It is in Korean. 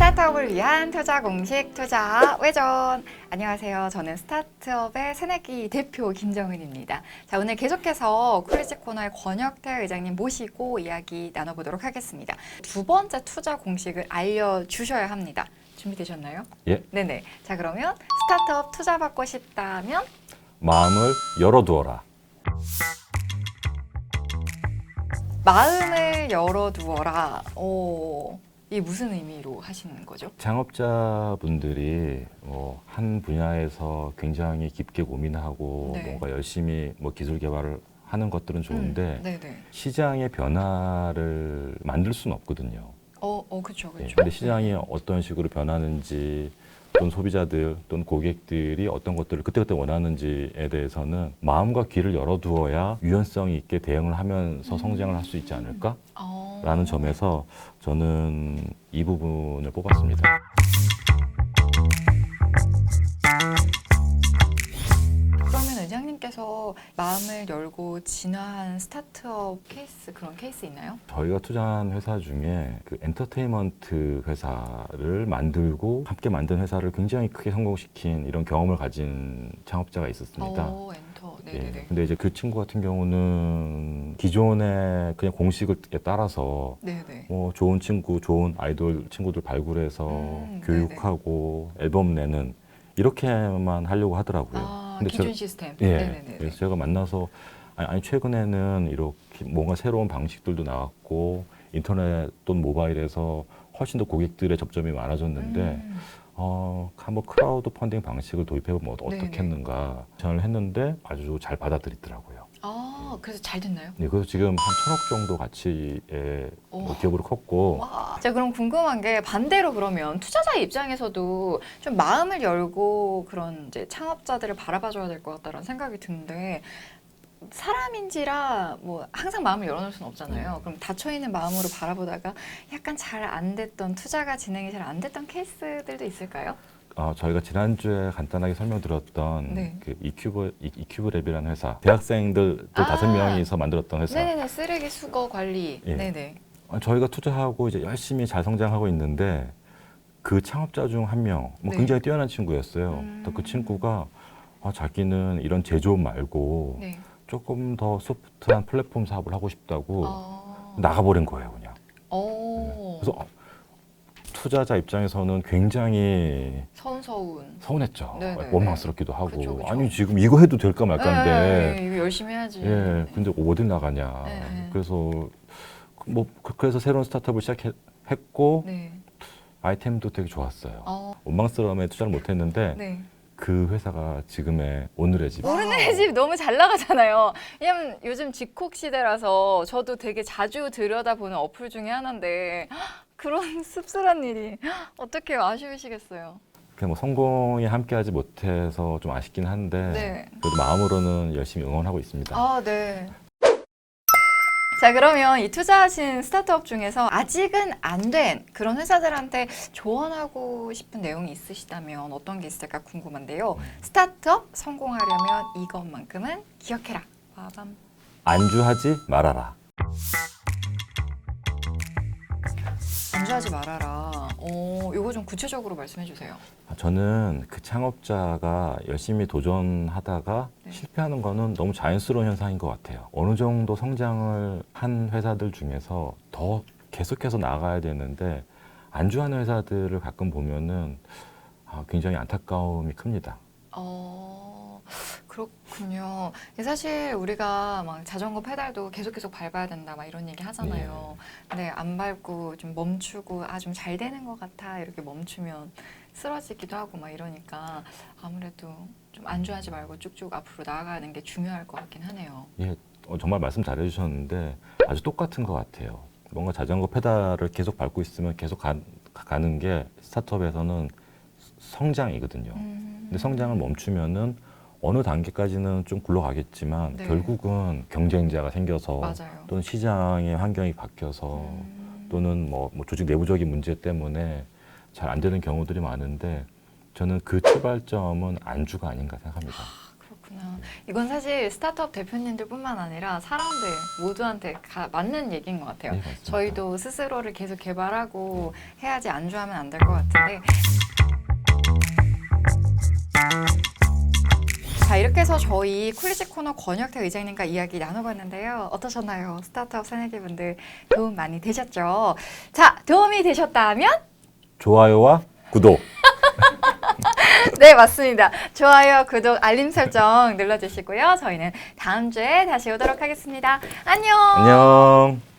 스타트업을 위한 투자 공식 투자 외전. 안녕하세요. 저는 스타트업의 새내기 대표 김정은입니다. 자, 오늘 계속해서 크리지 코너의 권혁태 의장님 모시고 이야기 나눠보도록 하겠습니다. 두 번째 투자 공식을 알려주셔야 합니다. 준비되셨나요? 예. 네네. 자, 그러면 스타트업 투자 받고 싶다면 마음을 열어두어라. 마음을 열어두어라. 오, 이게 무슨 의미로 하시는 거죠? 창업자분들이 뭐 한 분야에서 굉장히 깊게 고민하고 네. 뭔가 열심히 뭐 기술 개발을 하는 것들은 좋은데 음, 네네. 시장의 변화를 만들 수는 없거든요. 어, 어, 그쵸, 예, 그쵸. 근데 시장이 어떤 식으로 변하는지 또는 소비자들 또는 고객들이 어떤 것들을 그때그때 원하는지에 대해서는 마음과 귀를 열어두어야 유연성 있게 대응을 하면서 성장을 할 수 있지 않을까? 어. 라는 점에서 저는 이 부분을 뽑았습니다. 그러면 의장님께서 마음을 열고 진화한 스타트업 케이스 그런 케이스 있나요? 저희가 투자한 회사 중에 그 엔터테인먼트 회사를 만들고 함께 만든 회사를 굉장히 크게 성공시킨 이런 경험을 가진 창업자가 있었습니다. 어, 엔터. 예. 네네네. 근데 이제 그 친구 같은 경우는 기존의 그냥 공식을 따라서 네네. 뭐 좋은 친구, 좋은 아이돌 친구들 발굴해서 음, 교육하고 앨범 내는 이렇게만 하려고 하더라고요. 아, 근데 기존 제가- 시스템. 예. 네네네. 그래서 제가 만나서 아니, 아니, 최근에는 이렇게 뭔가 새로운 방식들도 나왔고 인터넷 또는 모바일에서 훨씬 더 고객들의 접점이 많아졌는데 음, 어, 한번 크라우드 펀딩 방식을 도입해보면. 어떻겠는가 제안을 했는데 아주 잘 받아들이더라고요. 아, 그래서 잘 됐나요? 네, 그래서 지금 한 천억 정도 가치의 뭐 오. 기업으로 컸고 와. 자, 그럼 궁금한 게 반대로 그러면 투자자 입장에서도 좀 마음을 열고 그런 이제 창업자들을 바라봐줘야 될 것 같다라는 생각이 드는데 사람인지라 뭐 항상 마음을 열어놓을 수는 없잖아요. 네. 그럼 닫혀 있는 마음으로 바라보다가 약간 잘 안 됐던 투자가 진행이 잘 안 됐던 케이스들도 있을까요? 어, 저희가 지난주에 간단하게 설명드렸던 네. 그 이큐브 이- 이큐브랩이라는 회사 대학생들 아. 다섯 명이서 만들었던 회사 네네네 쓰레기 수거 관리. 예. 네네. 어, 저희가 투자하고 이제 열심히 잘 성장하고 있는데 그 창업자 중 한 명, 뭐 네. 굉장히 뛰어난 친구였어요. 음. 또그 친구가 아, 자기는 이런 제조업 말고 네. 조금 더 소프트한 플랫폼 사업을 하고 싶다고 어. 나가버린 거예요, 그냥. 오. 그래서 어, 투자자 입장에서는 굉장히 서운서운. 서운했죠. 네네. 원망스럽기도 하고 그쵸, 그쵸. 아니 지금 이거 해도 될까 말까인데 네, 이거 열심히 해야지. 예, 근데 어딜 나가냐. 네. 그래서 뭐 그- 그래서 새로운 스타트업을 시작했고 네. 아이템도 되게 좋았어요. 어, 원망스러움에 투자를 못했는데 네. 그 회사가 지금의 오늘의 집. 오르네 집 너무 잘 나가잖아요. 왜냐면 요즘 집콕 시대라서 저도 되게 자주 들여다보는 어플 중에 하나인데 헉, 그런 씁쓸한 일이 어떻게 아쉬우시겠어요. 그냥 뭐 성공에 함께하지 못해서 좀 아쉽긴 한데 네. 그래도 마음으로는 열심히 응원하고 있습니다. 아, 네. 자, 그러면 이 투자하신 스타트업 중에서 아직은 안 된 그런 회사들한테 조언하고 싶은 내용이 있으시다면 어떤 게 있을까 궁금한데요. 스타트업 성공하려면 이것만큼은 기억해라. 빠밤. 안주하지 말아라. 안주하지 말아라. 어, 이거 좀 구체적으로 말씀해 주세요. 저는 그 창업자가 열심히 도전하다가 네. 실패하는 거는 너무 자연스러운 현상인 것 같아요. 어느 정도 성장을 한 회사들 중에서 더 계속해서 나가야 되는데 안주하는 회사들을 가끔 보면은 아, 굉장히 안타까움이 큽니다. 어, 그렇군요. 사실 우리가 막 자전거 페달도 계속 계속 밟아야 된다 막 이런 얘기 하잖아요. 근데 안 밟고 좀 멈추고 아 좀 잘 되는 것 같아 이렇게 멈추면 쓰러지기도 하고 막 이러니까 아무래도 좀 안주하지 말고 쭉쭉 앞으로 나아가는 게 중요할 것 같긴 하네요. 예, 어, 정말 말씀 잘 해주셨는데 아주 똑같은 것 같아요. 뭔가 자전거 페달을 계속 밟고 있으면 계속 가, 가는 게 스타트업에서는 성장이거든요. 음. 근데 성장을 멈추면은 어느 단계까지는 좀 굴러가겠지만 네. 결국은 경쟁자가 생겨서 맞아요. 또는 시장의 환경이 바뀌어서 음. 또는 뭐, 뭐 조직 내부적인 문제 때문에 잘 안 되는 경우들이 많은데 저는 그 출발점은 안주가 아닌가 생각합니다. 그렇군요. 그렇구나. 이건 사실 스타트업 대표님들뿐만 아니라 사람들 모두한테 가- 맞는 얘기인 것 같아요. 네, 맞습니다. 저희도 스스로를 계속 개발하고 해야지 안주하면 안 될 것 같은데. 자 이렇게 해서 저희 쿨리시 코너 권혁태 의장님과 이야기 나눠봤는데요. 어떠셨나요? 스타트업 새내기분들 도움 많이 되셨죠? 자 도움이 되셨다면 좋아요와 구독. 네 맞습니다. 좋아요, 구독, 알림 설정 눌러주시고요. 저희는 다음 주에 다시 오도록 하겠습니다. 안녕. 안녕.